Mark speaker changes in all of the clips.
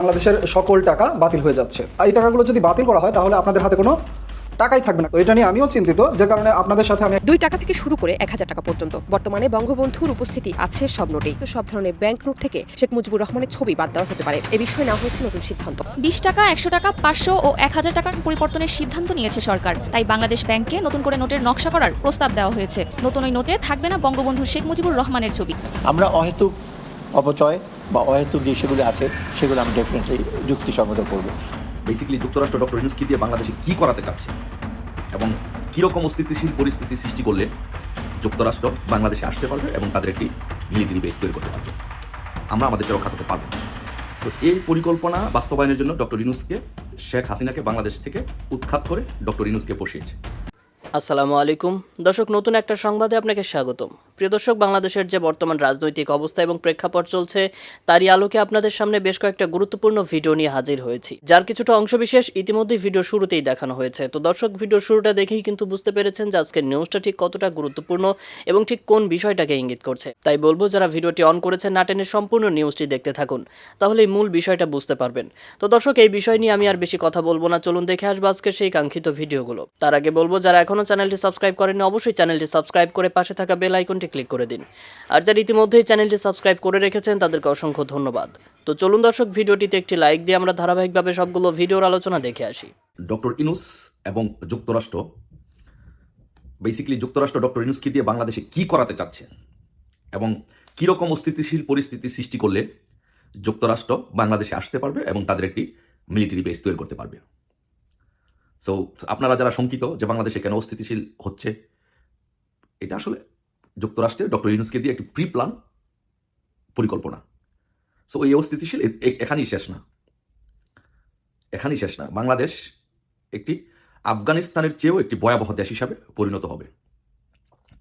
Speaker 1: বাংলাদেশের সকল টাকা বাতিল হয়ে যাচ্ছে। এই টাকাগুলো যদি বাতিল করা হয় তাহলে আপনাদের হাতে কোনো টাকাই থাকবে না। তো এটা নিয়ে আমিও চিন্তিত যে কারণে আপনাদের সাথে আমি
Speaker 2: দুই টাকা থেকে শুরু করে এক হাজার টাকা পর্যন্ত। বর্তমানে বঙ্গবন্ধুর উপস্থিতি আছে সব নোটেই। তো সব ধরনের ব্যাংক নোট থেকে শেখ মুজিবুর রহমানের ছবি বাদ দেওয়া হতে পারে। এ বিষয়ে নেওয়া হয়েছে নতুন সিদ্ধান্ত।
Speaker 3: বিশ টাকা একশো টাকা পাঁচশো ও এক হাজার টাকার পরিবর্তনের সিদ্ধান্ত নিয়েছে সরকার। তাই বাংলাদেশ ব্যাংককে নতুন করে নোটের নকশা করার প্রস্তাব দেওয়া হয়েছে। নতুন ওই নোটে থাকবে না বঙ্গবন্ধু শেখ মুজিবুর রহমানের ছবি।
Speaker 4: আমরা অহেতুক অপচয় বা অহেতুক যে সেগুলো আছে সেগুলো আমরা ডেফিনেটলি যুক্তিসঙ্গত করব।
Speaker 5: বেসিক্যালি যুক্তরাষ্ট্র ডক্টর ইউনুসকে দিয়ে বাংলাদেশে কী করাতে চাচ্ছে? এবং কীরকম অস্থিতিশীল পরিস্থিতি সৃষ্টি করলে যুক্তরাষ্ট্র বাংলাদেশে আসতে পারবে এবং তাদের একটি মিলিটারি বেস তৈরি করতে পারবে? আমরা আমাদেরকে রক্ষা করতে পারব। সো এই পরিকল্পনা বাস্তবায়নের জন্য ডক্টর ইউনুসকে শেখ হাসিনাকে বাংলাদেশ থেকে উৎখাত করে ডক্টর ইউনুসকে বসিয়েছে।
Speaker 6: আসসালামু আলাইকুম। দর্শক নতুন একটা সংবাদে আপনাকে স্বাগতম। প্রিয় দর্শক, বাংলাদেশের যে বর্তমান রাজনৈতিক অবস্থা এবং প্রেক্ষাপট চলছে, তারই আলোকে আপনাদের সামনে বেশ কয়েকটা গুরুত্বপূর্ণ ভিডিও নিয়ে হাজির হয়েছি। যার কিছুটা অংশবিশেষ ইতিমধ্যে ভিডিও শুরুতেই দেখানো হয়েছে। তো দর্শক, ভিডিও শুরুটা দেখেই কিন্তু বুঝতে পেরেছেন যে আজকের নিউজটা ঠিক কতটা গুরুত্বপূর্ণ এবং ঠিক কোন বিষয়টাকে ইঙ্গিত করছে। তাই বলব, যারা ভিডিওটি অন করেছেন, না টেনে সম্পূর্ণ নিউজটি দেখতে থাকুন। তাহলে মূল বিষয়টা বুঝতে পারবেন। তো দর্শক, এই বিষয় নিয়ে আমি আর বেশি কথা বলব না। চলুন দেখে আসব আজকে সেই কাঙ্ক্ষিত ভিডিওগুলো। তার আগে বলব, যারা এখনও চ্যানেলটি সাবস্ক্রাইব করেননি, অবশ্যই চ্যানেলটি সাবস্ক্রাইব করে পাশে থাকা বেল আইকনটি ক্লিক করে দিন। আর যারা ইতিমধ্যেই চ্যানেলটি সাবস্ক্রাইব করে রেখেছেন, তাদেরকে অসংখ্য ধন্যবাদ। তো চলুন দর্শক, ভিডিওটিতে একটি লাইক দিয়ে আমরা ধারাবাহিকভাবে সবগুলো ভিডিওর আলোচনা দেখে আসি।
Speaker 5: ডক্টর ইনুস এবং যুক্তরাষ্ট্র। বেসিক্যালি যুক্তরাষ্ট্র ডক্টর ইনুসকে দিয়ে বাংলাদেশে কি করাতে চাচ্ছে এবং কীরকম অস্থিতিশীল পরিস্থিতি সৃষ্টি করলে যুক্তরাষ্ট্র বাংলাদেশে আসতে পারবে এবং তাদের একটি মিলিটারি বেস তৈরি করতে পারবে। সো আপনারা যারা শঙ্কিত যে বাংলাদেশে কেন অস্থিতিশীল হচ্ছে, এটা আসলে যুক্তরাষ্ট্রের ডক্টর ইউনুসকে দিয়ে একটি প্রি প্ল্যান পরিকল্পনা। সো এই অস্থিতিশীল এখানেই শেষ না। এখানেই শেষ না। বাংলাদেশ একটি আফগানিস্তানের চেয়েও একটি ভয়াবহ দেশ হিসাবে পরিণত হবে।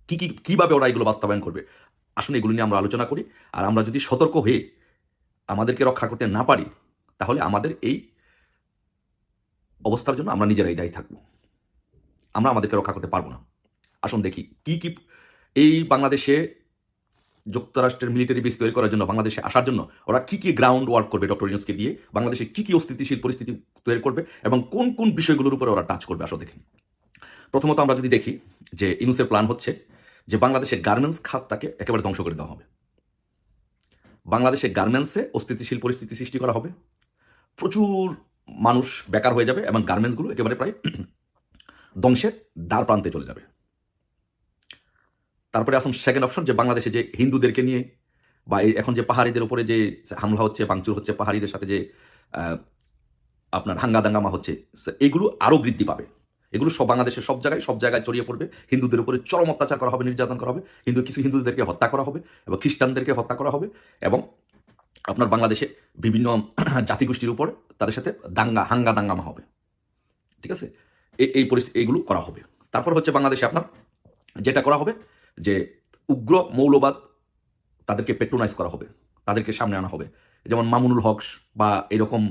Speaker 5: কি কি, কীভাবে ওরা এগুলো বাস্তবায়ন করবে? আসুন এগুলো নিয়ে আমরা আলোচনা করি। আর আমরা যদি সতর্ক হয়ে আমাদেরকে রক্ষা করতে না পারি, তাহলে আমাদের এই অবস্থার জন্য আমরা নিজেরাই দায়ী থাকব। আমরা আমাদেরকে রক্ষা করতে পারব না। আসুন দেখি, কি কি এই বাংলাদেশে যুক্তরাষ্ট্রের মিলিটারি বেস তৈরি করার জন্য, বাংলাদেশে আসার জন্য ওরা কী কী গ্রাউন্ড ওয়ার্ক করবে ডক্টর ইউনুসকে দিয়ে? বাংলাদেশে কী কী অস্থিতিশীল পরিস্থিতি তৈরি করবে এবং কোন কোন বিষয়গুলোর উপরে ওরা টাচ করবে? আসো দেখি। প্রথমত আমরা যদি দেখি যে ইনুসের প্ল্যান হচ্ছে যে বাংলাদেশের গার্মেন্টস খাতটাকে একেবারে ধ্বংস করে দেওয়া হবে। বাংলাদেশের গার্মেন্টসে অস্থিতিশীল পরিস্থিতি সৃষ্টি করা হবে। প্রচুর মানুষ বেকার হয়ে যাবে এবং গার্মেন্টসগুলো একেবারে প্রায় ধ্বংসের দ্বার প্রান্তে চলে যাবে। তারপরে আসুন সেকেন্ড অপশন যে বাংলাদেশে যে হিন্দুদেরকে নিয়ে বা এখন যে পাহাড়িদের উপরে যে হামলা হচ্ছে বাংচুর হচ্ছে, পাহাড়িদের সাথে যে আপনার হাঙ্গা দাঙ্গামা হচ্ছে এগুলো আরও বৃদ্ধি পাবে। এগুলো সব বাংলাদেশের সব জায়গায় সব জায়গায় ছড়িয়ে পড়বে। হিন্দুদের উপরে চরম অত্যাচার করা হবে, নির্যাতন করা হবে। হিন্দু, কিছু হিন্দুদেরকে হত্যা করা হবে এবং খ্রিস্টানদেরকে হত্যা করা হবে এবং আপনার বাংলাদেশে বিভিন্ন জাতিগোষ্ঠীর উপর তাদের সাথে দাঙ্গা হাঙ্গা দাঙ্গামা হবে। ঠিক আছে? এই এই পরিস্থিতি এইগুলো করা হবে। তারপর হচ্ছে বাংলাদেশে আপনার যেটা করা হবে যে উগ্র মৌলবাদ তাদেরকে পেট্রোনাইজ করা হবে, তাদেরকে সামনে আনা হবে। যেমন মামুনুল হক বা এরকম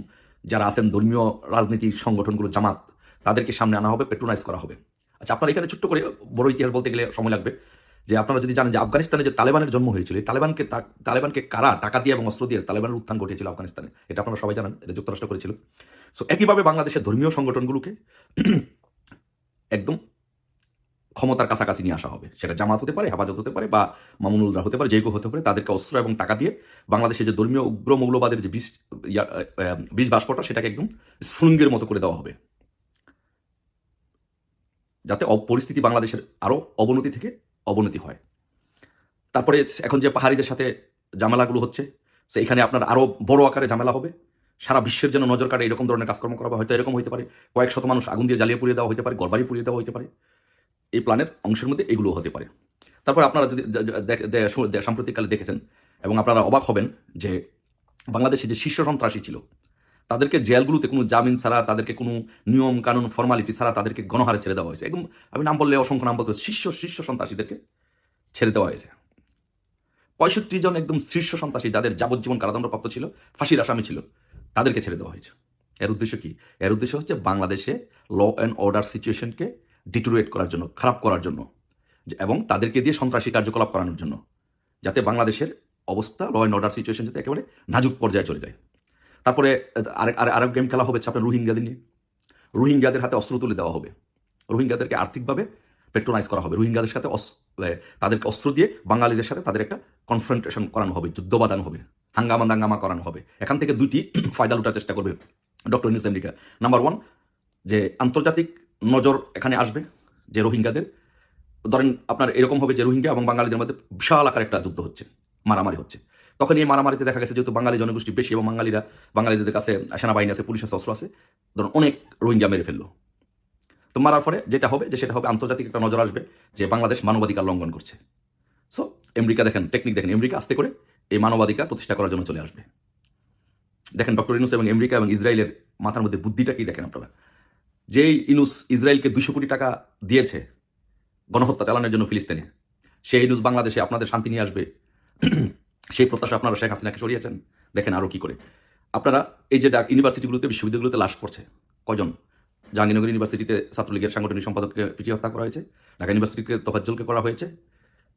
Speaker 5: যারা আছেন ধর্মীয় রাজনীতি সংগঠনগুলো, জামাত, তাদেরকে সামনে আনা হবে পেট্রোনাইজ করা হবে। আচ্ছা আপনার এখানে ছোট্ট করে বড় ইতিহাস বলতে গেলে সময় লাগবে। যে আপনারা যদি জানেন যে আফগানিস্তানে যে তালেবানের জন্ম হয়েছিল তালেবানকে তালেবানকে কারা টাকা দিয়ে এবং অস্ত্র দিয়ে তালেবানের উত্থান ঘটিয়েছিল আফগানিস্তানে? এটা আপনারা সবাই জানেন, এটা যুক্তরাষ্ট্র করেছিল। সো একইভাবে বাংলাদেশের ধর্মীয় সংগঠনগুলোকে একদম ক্ষমতার কাছাকাছি নিয়ে আসা হবে। সেটা জামাত হতে পারে, হেফাজত হতে পারে বা মামুনুলরা হতে পারে, যে কেউ হতে পারে, তাদেরকে অস্ত্র এবং টাকা দিয়ে বাংলাদেশে যে ধর্মীয় উগ্র মৌলবাদের যে বিষ বিষ বাষ্পটা, সেটাকে একদম স্ফুলিঙ্গের মতো করে দেওয়া হবে। যাতে পরিস্থিতি বাংলাদেশের আরও অবনতি থেকে অবনতি হয়। তারপরে এখন যে পাহাড়িদের সাথে ঝামেলাগুলো হচ্ছে, সে এখানে আপনার আরও বড় আকারে ঝামেলা হবে। সারা বিশ্বের জন্য নজর কাটে এরকম ধরনের কাজকর্ম করা হয়তো এরকম হতে পারে। কয়েক শত মানুষ আগুন দিয়ে জ্বালিয়ে পুড়িয়ে দেওয়া হতে পারে, গড়বাড়ি পুড়িয়ে দেওয়া হতে পারে। এই প্ল্যানের অংশের মধ্যে এগুলো হতে পারে। তারপর আপনারা যদি সাম্প্রতিককালে দেখেছেন এবং আপনারা অবাক হবেন যে বাংলাদেশে যে শীর্ষ সন্ত্রাসী ছিল, তাদেরকে জেলগুলোতে কোনো জামিন ছাড়া, তাদেরকে কোনো নিয়ম কানুন ফর্মালিটি ছাড়া তাদেরকে গণহারে ছেড়ে দেওয়া হয়েছে। একদম আমি নাম বললে অসংখ্য নাম বলতে শীর্ষ শীর্ষ সন্ত্রাসীদেরকে ছেড়ে দেওয়া হয়েছে। পঁয়ষট্টি জন একদম শীর্ষ সন্ত্রাসী যাদের যাবজ্জীবন কারাদণ্ডপ্রাপ্ত ছিল, ফাঁসির আসামি ছিল, তাদেরকে ছেড়ে দেওয়া হয়েছে। এর উদ্দেশ্য কি? এর উদ্দেশ্য হচ্ছে বাংলাদেশে ল অ্যান্ড অর্ডার সিচুয়েশনকে ডিটোরেট করার জন্য, খারাপ করার জন্য এবং তাদেরকে দিয়ে সন্ত্রাসী কার্যকলাপ করানোর জন্য, যাতে বাংলাদেশের অবস্থা ল অ্যান্ড অর্ডার সিচুয়েশন যাতে একেবারে নাজুক পর্যায়ে চলে যায়। তারপরে আরেক আরেক- গেম খেলা হবে আপনার রোহিঙ্গাদের নিয়ে। রোহিঙ্গাদের হাতে অস্ত্র তুলে দেওয়া হবে। রোহিঙ্গাদেরকে আর্থিকভাবে পেট্রোনাইজ করা হবে। রোহিঙ্গাদের সাথে তাদেরকে অস্ত্র দিয়ে বাঙালিদের সাথে তাদের একটা কনফ্রন্টেশন করানো হবে, যুদ্ধ বাঁধানো হবে, হাঙ্গামা দাঙ্গামা করানো হবে। এখান থেকে দুইটি ফায়দা লুটার চেষ্টা করবে doctor Yunus America. Number one যে, আন্তর্জাতিক নজর এখানে আসবে যে রোহিঙ্গাদের। ধরেন আপনার এরকম হবে যে রোহিঙ্গা এবং বাঙালিদের মধ্যে বিশাল আকার একটা যুদ্ধ হচ্ছে, মারামারি হচ্ছে। তখন এই মারামারিতে দেখা গেছে যেহেতু বাঙালি জনগোষ্ঠী বেশি এবং বাঙালিরা, বাঙালিদের কাছে সেনাবাহিনী আছে, পুলিশ আছে, অস্ত্র আছে, ধরুন অনেক রোহিঙ্গা মেরে ফেলল। তো মারার পরে যেটা হবে, যে সেটা হবে আন্তর্জাতিক একটা নজর আসবে যে বাংলাদেশ মানবাধিকার লঙ্ঘন করছে। সো আমেরিকা দেখেন টেকনিক দেখেন, আমেরিকা আস্তে করে এই মানবাধিকার প্রতিষ্ঠা করার জন্য চলে আসবে। দেখেন ডক্টর ইনুস এবং আমেরিকা এবং ইসরায়েলের মাথার মধ্যে বুদ্ধিটা কি দেখেন আপনারা? যেই ইনুস ইসরায়েলকে দুশো কোটি টাকা দিয়েছে গণহত্যা চালানোর জন্য ফিলিস্তিনে, সেই ইনুস বাংলাদেশে আপনাদের শান্তি নিয়ে আসবে। সেই প্রত্যাশা আপনারা শেখ হাসিনাকে সরিয়েছেন। দেখেন আরও কি করে। আপনারা এই যে ইউনিভার্সিটিগুলোতে, বিশ্ববিদ্যালয়গুলোতে লাশ পড়ছে। কজন? জাহাঙ্গীরনগর ইউনিভার্সিটিতে ছাত্রলীগের সাংগঠনিক সম্পাদককে পিটিয়ে হত্যা করা হয়েছে। ঢাকা ইউনিভার্সিটিতে তোফাজ্জলকে করা হয়েছে।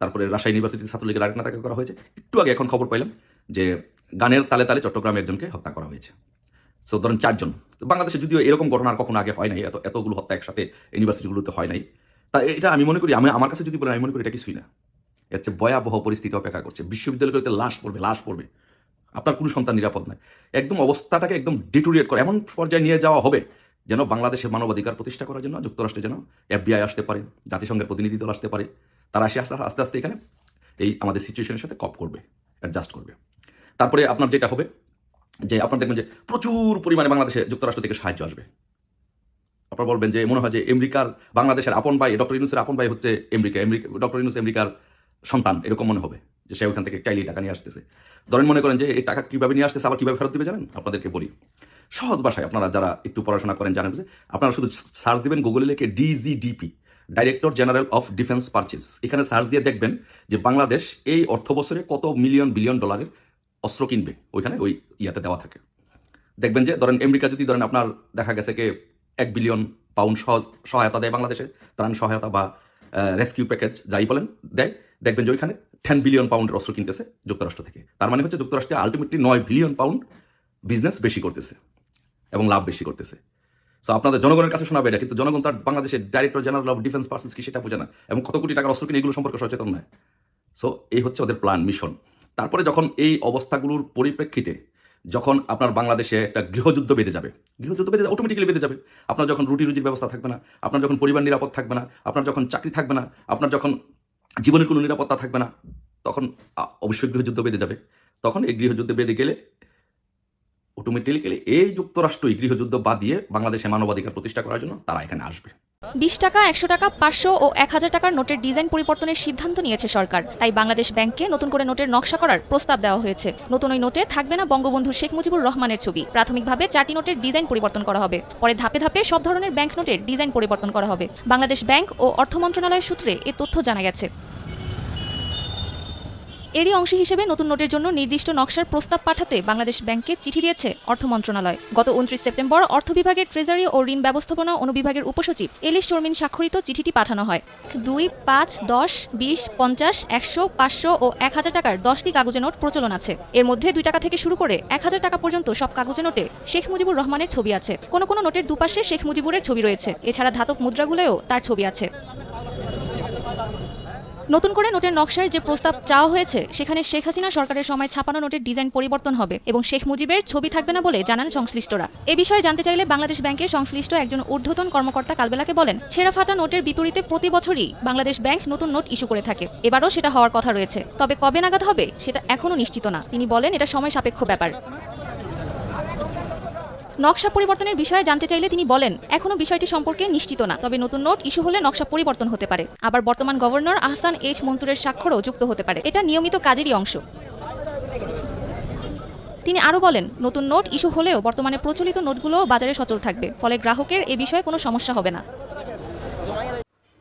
Speaker 5: তারপরে রাজশাহী ইউনিভার্সিটিতে ছাত্রলীগের আরেক নেতাকে করা হয়েছে। একটু আগে এখন খবর পাইলাম যে গানের তালে তালে চট্টগ্রামে একজনকে হত্যা করা হয়েছে। সো ধরেন চারজন। বাংলাদেশে যদিও এরকম ঘটনা আর কখনো আগে হয় নাই, এত, এতগুলো হত্যা একসাথে ইউনিভার্সিটিগুলোতে হয় নাই। তা এটা আমি মনে করি, আমি, আমার কাছে যদি বলেন, আমি মনে করি এটা কিছুই না। এর হচ্ছে ভয়াবহ পরিস্থিতি অপেক্ষা করছে। বিশ্ববিদ্যালয়গুলোতে লাশ পড়বে লাশ পড়বে। আপনার কোনো সন্তান নিরাপদ নয় একদম অবস্থাটাকে একদম ডিটোরিয়েট করে, এমন পর্যায়ে নিয়ে যাওয়া হবে যেন বাংলাদেশের মানবাধিকার প্রতিষ্ঠা করার জন্য, যুক্তরাষ্ট্রে যেন এফবিআই আসতে পারে, জাতিসংঘের প্রতিনিধি দল আসতে পারে। তারা আসে আস্তে আস্তে আস্তে এখানে এই আমাদের সিচুয়েশনের সাথে কপ করবে অ্যাডজাস্ট করবে। তারপরে আপনার যেটা হবে যে আপনার দেখবেন যে প্রচুর পরিমাণে বাংলাদেশে যুক্তরাষ্ট্র থেকে সাহায্য আসবে। আপনার বলবেন যে মনে হয় যে আমেরিকার, বাংলাদেশের আপন ভাই, ডক্টর ইউনুসের আপন ভাই হচ্ছে আমেরিকা আমেরিকা, ডক্টর ইউনুস আমেরিকার সন্তান, এরকম মনে হবে যে সে ওখান থেকে চাইলেই টাকা নিয়ে আসতেছে। ধরেন মনে করেন যে এই টাকা কীভাবে নিয়ে আসতেছে, আবার কীভাবে ফেরত দিবে জানেন? আপনাদেরকে বলি। সহজ ভাষায় আপনারা যারা একটু পড়াশোনা করেন জানেন যে আপনারা শুধু সার্চ দিবেন গুগলে লিখে DGDP, director general of defence purchase. এখানে সার্চ দিয়ে দেখবেন যে বাংলাদেশ এই অর্থ বছরে কত মিলিয়ন, বিলিয়ন ডলারের অস্ত্র কিনবে, ওইখানে ওই ইয়াতে দেওয়া থাকে। দেখবেন যে, ধরেন আমেরিকা যদি ধরেন আপনার দেখা গেছে কি, এক বিলিয়ন পাউন্ড সহ- সহায়তা দেয় বাংলাদেশে ত্রাণ সহায়তা বা রেস্কিউ প্যাকেজ যাই বলেন, দেয়। দেখবেন যে ওইখানে টেন বিলিয়ন পাউন্ডের অস্ত্র কিনতেছে যুক্তরাষ্ট্র থেকে। তার মানে হচ্ছে যুক্তরাষ্ট্রে আলটিমেটলি নয় বিলিয়ন পাউন্ড বিজনেস বেশি করতেছে এবং লাভ বেশি করতেছে। সো আপনাদের জনগণের কাছে শোনাবে এটা, কিন্তু জনগণ তার বাংলাদেশের director general of defence purchase কি সেটা বোঝে না এবং কত কোটি টাকার অস্ত্র কিনে এগুলো সম্পর্কে সচেতন নয়। সো এই হচ্ছে ওদের প্ল্যান মিশন তারপরে যখন এই অবস্থাগুলোর পরিপ্রেক্ষিতে যখন আপনার বাংলাদেশে একটা গৃহযুদ্ধ বেঁধে যাবে, গৃহযুদ্ধ বেঁধে অটোমেটিক্যালি বেঁধে যাবে। আপনার যখন রুটি রুজির ব্যবস্থা থাকবে না, আপনার যখন পরিবার নিরাপদ থাকবে না, আপনার যখন চাকরি থাকবে না, আপনার যখন জীবনের কোনো নিরাপত্তা থাকবে না, তখন অবশ্যই গৃহযুদ্ধ বেঁধে যাবে। তখন এই গৃহযুদ্ধ বেঁধে গেলে অটোমেটিক্যালি এই যুক্তরাষ্ট্রই গৃহযুদ্ধ বাদ দিয়ে বাংলাদেশে মানবাধিকার প্রতিষ্ঠা করার জন্য তারা এখানে আসবে।
Speaker 3: বিশ টাকা, একশো টাকা, পাঁচশো ও এক হাজার টাকার নোটের ডিজাইন পরিবর্তনের সিদ্ধান্ত নিয়েছে সরকার। তাই বাংলাদেশ ব্যাংককে নতুন করে নোটের নকশা করার প্রস্তাব দেওয়া হয়েছে। নতুন ওই নোটে থাকবে না বঙ্গবন্ধু শেখ মুজিবুর রহমানের ছবি। প্রাথমিকভাবে চারটি নোটের ডিজাইন পরিবর্তন করা হবে। পরে ধাপে ধাপে সব ধরনের ব্যাংক নোটের ডিজাইন পরিবর্তন করা হবে। বাংলাদেশ ব্যাংক ও অর্থ মন্ত্রণালয়ের সূত্রে এ তথ্য জানা গেছে। এরই অংশ হিসেবে নতুন নোটের জন্য নির্দিষ্ট নকশার প্রস্তাব পাঠাতে বাংলাদেশ ব্যাংককে চিঠি দিয়েছে অর্থ মন্ত্রণালয়। গত উনত্রিশ সেপ্টেম্বর অর্থ বিভাগের ট্রেজারি ও ঋণ ব্যবস্থাপনা অনুবিভাগের উপসচিব এলিশ চর্মিন স্বাক্ষরিত চিঠিটি পাঠানো হয়। দুই, পাঁচ, দশ, বিশ, পঞ্চাশ, একশো, পাঁচশো ও এক হাজার টাকার দশটি কাগজে নোট প্রচলন আছে। এর মধ্যে দুই টাকা থেকে শুরু করে এক হাজার টাকা পর্যন্ত সব কাগজে নোটে শেখ মুজিবুর রহমানের ছবি আছে। কোনো কোনো নোটের দুপাশে শেখ মুজিবুরের ছবি রয়েছে। এছাড়া ধাতব মুদ্রাগুলোও তার ছবি আছে। নতুন করে নোটের নকশার যে প্রস্তাব চাওয়া হয়েছে, সেখানে শেখ হাসিনা সরকারের সময় ছাপানো নোটের ডিজাইন পরিবর্তন হবে এবং শেখ মুজিবের ছবি থাকবে না বলে জানান সংশ্লিষ্টরা। এ বিষয়ে জানতে চাইলে বাংলাদেশ ব্যাংকের সংশ্লিষ্ট একজন ঊর্ধ্বতন কর্মকর্তা কালবেলাকে বলেন, ছেঁড়া ফাটা নোটের বিপরীতে প্রতি বছরই বাংলাদেশ ব্যাংক নতুন নোট ইস্যু করে থাকে। এবারও সেটা হওয়ার কথা রয়েছে। তবে কবে নাগাদ হবে, সেটা এখনও নিশ্চিত না। তিনি বলেন, এটা সময় সাপেক্ষ ব্যাপার। নকশা পরিবর্তনের বিষয়ে জানতে চাইলে তিনি বলেন, এখনও বিষয়টি সম্পর্কে নিশ্চিত না, তবে নতুন নোট ইস্যু হলে নকশা পরিবর্তন হতে পারে। আবার বর্তমান গভর্নর আহসান এইচ মনসুরের স্বাক্ষরও যুক্ত হতে পারে। এটা নিয়মিত কাজেরই অংশ। তিনি আরও বলেন, নতুন নোট ইস্যু হলেও বর্তমানে প্রচলিত নোটগুলো বাজারে সচল থাকবে, ফলে গ্রাহকের এ বিষয়ে কোনো সমস্যা হবে না।